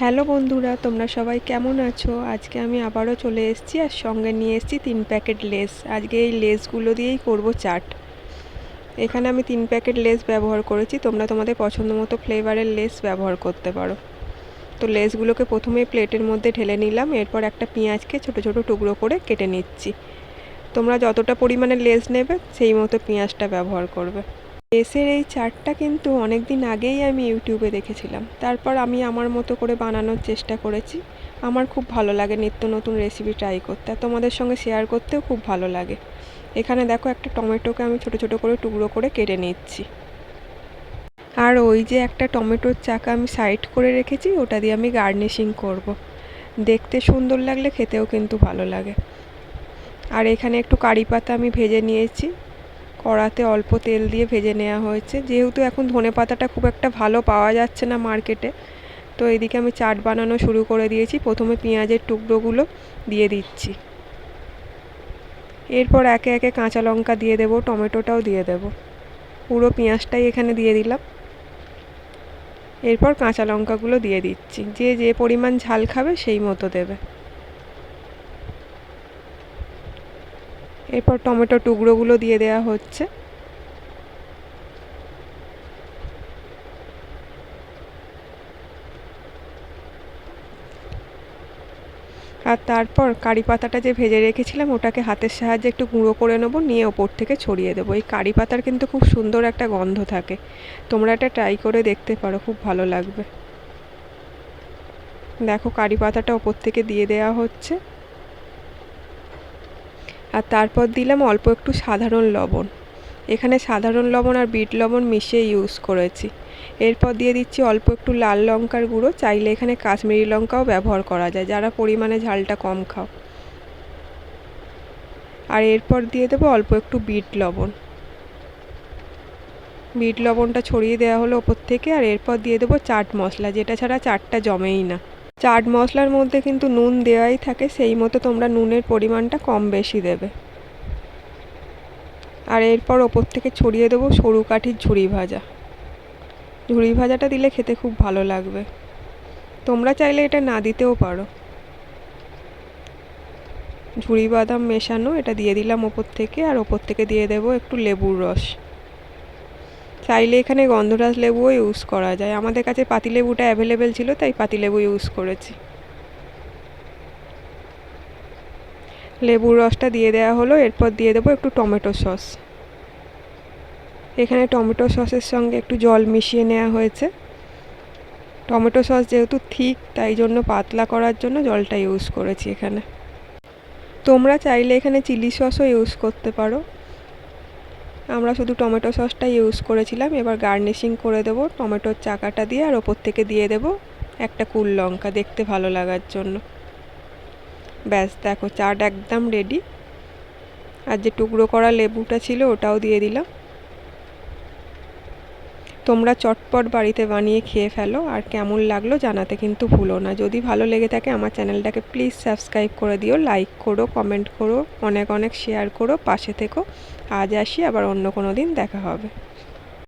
Hello বন্ধুরা, তোমরা সবাই কেমন আছো? আজকে আমি আবারও চলে এসেছি আর সঙ্গে নিয়ে এসেছি তিন প্যাকেট লেস। আজকে এই লেসগুলো দিয়েই করব চাট। এখানে আমি তিন প্যাকেট লেস ব্যবহার করেছি। তোমরা তোমাদের পছন্দ মতো ফ্লেভারের লেস ব্যবহার করতে পারো। তো লেসগুলোকে প্রথমে প্লেটের মধ্যে ঢেলে নিলাম, এরপর একটা পেঁয়াজকে ছোট ছোট টুকরো করে কেটে নিচ্ছি। তোমরা যতটা পরিমাণে লেস নেবে, সেই মতো পেঁয়াজটা ব্যবহার করবে। লেসের এই চাটটা কিন্তু অনেক দিন আগেই আমি ইউটিউবে দেখেছিলাম। তারপর আমি আমার মতো করে বানানোর চেষ্টা করেছি। আমার খুব ভালো লাগে নিত্য নতুন রেসিপি ট্রাই করতে। আর তোমাদের সঙ্গে শেয়ার করতেও খুব ভালো লাগে। এখানে দেখো একটা টমেটোকে আমি ছোট ছোট করে টুকরো করে কেটে নিচ্ছি। আর ওই যে একটা টমেটোর চাকা আমি সাইড করে রেখেছি, ওটা দিয়ে আমি গার্নিশিং করব। দেখতে সুন্দর লাগলে খেতেও কিন্তু ভালো লাগে। আর এখানে একটু কারি পাতা আমি ভেজে নিয়েছি। কড়াতে অল্প তেল দিয়ে ভেজে নেওয়া হয়েছে। যেহেতু এখন ধনে পাতাটা খুব একটা ভালো পাওয়া যাচ্ছে না মার্কেটে, তো এদিকে আমি চাট বানানো শুরু করে দিয়েছি। প্রথমে পেঁয়াজের টুকরোগুলো দিয়ে দিচ্ছি। এরপর একে একে কাঁচা লঙ্কা দিয়ে দেবো, টমেটোটাও দিয়ে দেব। পুরো পেঁয়াজটাই এখানে দিয়ে দিলাম। এরপর কাঁচা লঙ্কাগুলো দিয়ে দিচ্ছি। যে যে পরিমাণ ঝাল খাবে সেই মতো দেবে। এরপর টমেটো টুকরোগুলো দিয়ে দেওয়া হচ্ছে। আর তারপর কারি পাতাটা যে ভেজে রেখেছিলাম, ওটাকে হাতের সাহায্যে একটু গুঁড়ো করে নেব, নিয়ে ওপর থেকে ছড়িয়ে দেবো। এই কারি পাতার কিন্তু খুব সুন্দর একটা গন্ধ থাকে। তোমরা এটা ট্রাই করে দেখতে পারো, খুব ভালো লাগবে। দেখো, কারি পাতাটা ওপর থেকে দিয়ে দেওয়া হচ্ছে। আর তারপর দিলাম অল্প একটু সাধারণ লবণ। এখানে সাধারণ লবণ আর বিট লবণ মিশিয়ে ইউজ করেছি। এরপর দিয়ে দিচ্ছি অল্প একটু লাল লঙ্কার গুঁড়ো। চাইলে এখানে কাশ্মীরি লঙ্কাও ব্যবহার করা যায়। যারা পরিমাণে ঝালটা কম খাও। আর এরপর দিয়ে দেবো অল্প একটু বিট লবণ। বিট লবণটা ছড়িয়ে দেওয়া হলো ওপর থেকে। আর এরপর দিয়ে দেবো চাট মশলা। যেটা ছাড়া চাটটা জমেই না। চাট মশলার মধ্যে কিন্তু নুন দেওয়াই থাকে, সেই মতো তোমরা নুনের পরিমাণটা কম বেশি দেবে। আর এরপর ওপর থেকে ছড়িয়ে দেবো সরু কাঠির ঝুড়ি ভাজা। ঝুড়ি ভাজাটা দিলে খেতে খুব ভালো লাগবে। তোমরা চাইলে এটা না দিতেও পারো। ঝুড়ি বাদাম মেশানো, এটা দিয়ে দিলাম ওপর থেকে, আর ওপর থেকে দিয়ে দেবো একটু লেবুর রস। চাইলে এখানে গন্ধরাজ লেবুও ইউজ করা যায়। আমাদের কাছে পাতিলেবুটা অ্যাভেলেবেল ছিল, তাই পাতিলেবু ইউজ করেছি। লেবুর রসটা দিয়ে দেওয়া হলো, এরপর দিয়ে দেবো একটু টমেটো সস। এখানে টমেটো সসের সঙ্গে একটু জল মিশিয়ে নেওয়া হয়েছে। টমেটো সস যেহেতু থিক তাই জন্য পাতলা করার জন্য জলটা ইউজ করেছি এখানে। তোমরা চাইলে এখানে চিলি সসও ইউজ করতে পারো। আমরা শুধু টমেটো সসটা ইউজ করেছিলাম। এবার গার্নিশিং করে দেবো টমেটোর চাকাটা দিয়ে আর ওপর থেকে দিয়ে দেব একটা কুল লঙ্কা দেখতে ভালো লাগার জন্য। ব্যাস, দেখো চাট একদম রেডি আর যে টুকরো করা লেবুটা ছিল ওটাও দিয়ে দিলাম। তোমরা চটপট বাড়িতে বানিয়ে খেয়ে ফেলো, আর কেমন লাগল জানাতে কিন্তু ভুলো না। যদি ভালো লেগে থাকে আমার চ্যানেলটাকে প্লিজ সাবস্ক্রাইব করে দিও, লাইক করো, কমেন্ট করো, অনেক অনেক শেয়ার করো, পাশে থেকো। আজ আসি, আবার অন্য কোনো দিন দেখা হবে।